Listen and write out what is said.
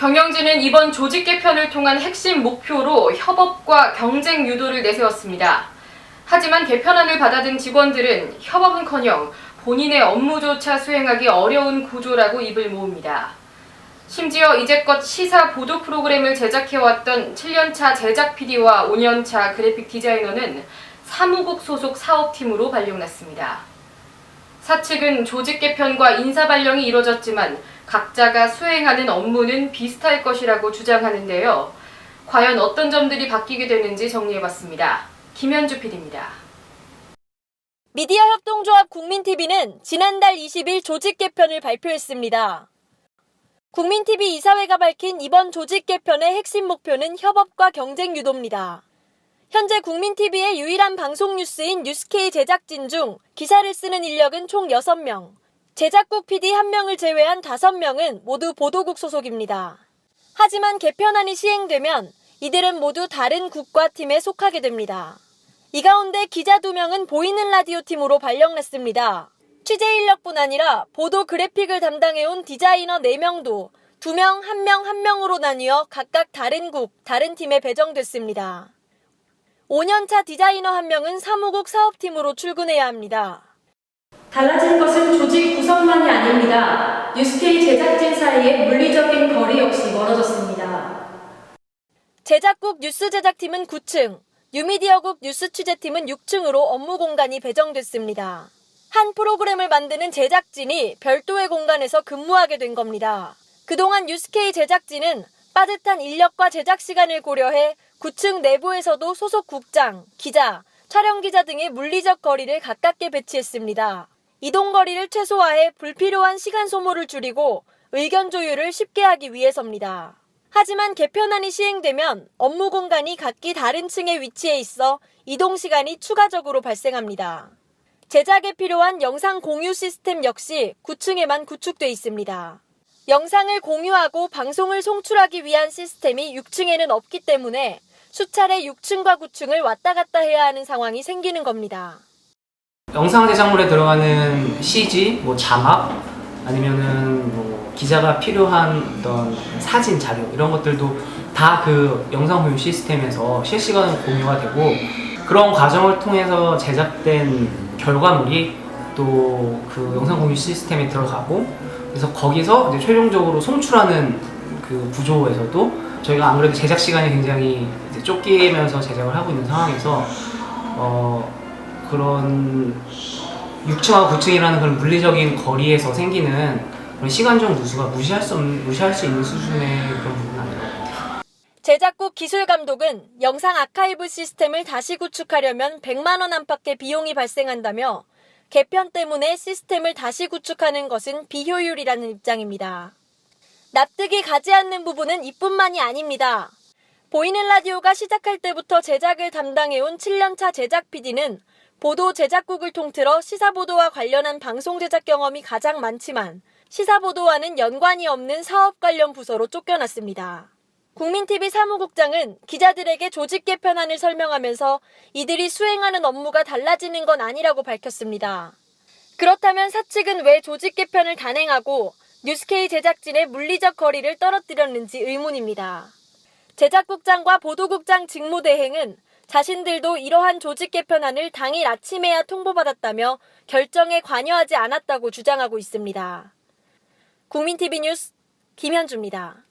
경영진은 이번 조직 개편을 통한 핵심 목표로 협업과 경쟁 유도를 내세웠습니다. 하지만 개편안을 받아든 직원들은 협업은커녕 본인의 업무조차 수행하기 어려운 구조라고 입을 모읍니다. 심지어 이제껏 시사 보도 프로그램을 제작해왔던 7년차 제작 PD와 5년차 그래픽 디자이너는 사무국 소속 사업팀으로 발령났습니다. 사측은 조직 개편과 인사 발령이 이뤄졌지만 각자가 수행하는 업무는 비슷할 것이라고 주장하는데요. 과연 어떤 점들이 바뀌게 되는지 정리해봤습니다. 김현주 PD입니다. 미디어 협동조합 국민TV는 지난달 20일 조직 개편을 발표했습니다. 국민TV 이사회가 밝힌 이번 조직 개편의 핵심 목표는 협업과 경쟁 유도입니다. 현재 국민TV의 유일한 방송 뉴스인 뉴스케이 제작진 중 기사를 쓰는 인력은 총 6명, 제작국 PD 1명을 제외한 5명은 모두 보도국 소속입니다. 하지만 개편안이 시행되면 이들은 모두 다른 국과 팀에 속하게 됩니다. 이 가운데 기자 2명은 보이는 라디오 팀으로 발령났습니다. 취재 인력뿐 아니라 보도 그래픽을 담당해온 디자이너 4명도 2명, 1명, 1명으로 나뉘어 각각 다른 국, 다른 팀에 배정됐습니다. 5년차 디자이너 1명은 사무국 사업팀으로 출근해야 합니다. 달라진 것은 조직 구성만이 아닙니다. 뉴스케이 제작진 사이의 물리적인 거리 역시 멀어졌습니다. 제작국 뉴스 제작팀은 9층, 뉴미디어국 뉴스 취재팀은 6층으로 업무 공간이 배정됐습니다. 한 프로그램을 만드는 제작진이 별도의 공간에서 근무하게 된 겁니다. 그동안 뉴스케이 제작진은 빠듯한 인력과 제작 시간을 고려해 9층 내부에서도 소속 국장, 기자, 촬영 기자 등의 물리적 거리를 가깝게 배치했습니다. 이동 거리를 최소화해 불필요한 시간 소모를 줄이고 의견 조율을 쉽게 하기 위해서입니다. 하지만 개편안이 시행되면 업무 공간이 각기 다른 층에 위치해 있어 이동 시간이 추가적으로 발생합니다. 제작에 필요한 영상 공유 시스템 역시 9층에만 구축돼 있습니다. 영상을 공유하고 방송을 송출하기 위한 시스템이 6층에는 없기 때문에 수차례 6층과 9층을 왔다 갔다 해야 하는 상황이 생기는 겁니다. 영상 제작물에 들어가는 CG, 뭐 자막, 아니면은 뭐 기자가 필요한 어떤 사진 자료 이런 것들도 다 그 영상 공유 시스템에서 실시간으로 공유가 되고 그런 과정을 통해서 제작된 결과물이 또 그 영상 공유 시스템에 들어가고 그래서 거기서 이제 최종적으로 송출하는 그 구조에서도 저희가 아무래도 제작 시간이 굉장히 쫓기면서 제작을 하고 있는 상황에서 어 그런 6층하고 9층이라는 그런 물리적인 거리에서 생기는 그런 시간적 누수가 무시할 수 없는, 무시할 수 있는 수준의 그런 것 같아요. 제작국 기술 감독은 영상 아카이브 시스템을 다시 구축하려면 100만 원 안팎의 비용이 발생한다며 개편 때문에 시스템을 다시 구축하는 것은 비효율이라는 입장입니다. 납득이 가지 않는 부분은 이뿐만이 아닙니다. 보이는 라디오가 시작할 때부터 제작을 담당해온 7년차 제작 PD는 보도 제작국을 통틀어 시사보도와 관련한 방송 제작 경험이 가장 많지만 시사보도와는 연관이 없는 사업 관련 부서로 쫓겨났습니다. 국민TV 사무국장은 기자들에게 조직 개편안을 설명하면서 이들이 수행하는 업무가 달라지는 건 아니라고 밝혔습니다. 그렇다면 사측은 왜 조직 개편을 단행하고 뉴스케이 제작진의 물리적 거리를 떨어뜨렸는지 의문입니다. 제작국장과 보도국장 직무대행은 자신들도 이러한 조직 개편안을 당일 아침에야 통보받았다며 결정에 관여하지 않았다고 주장하고 있습니다. 국민TV 뉴스 김현주입니다.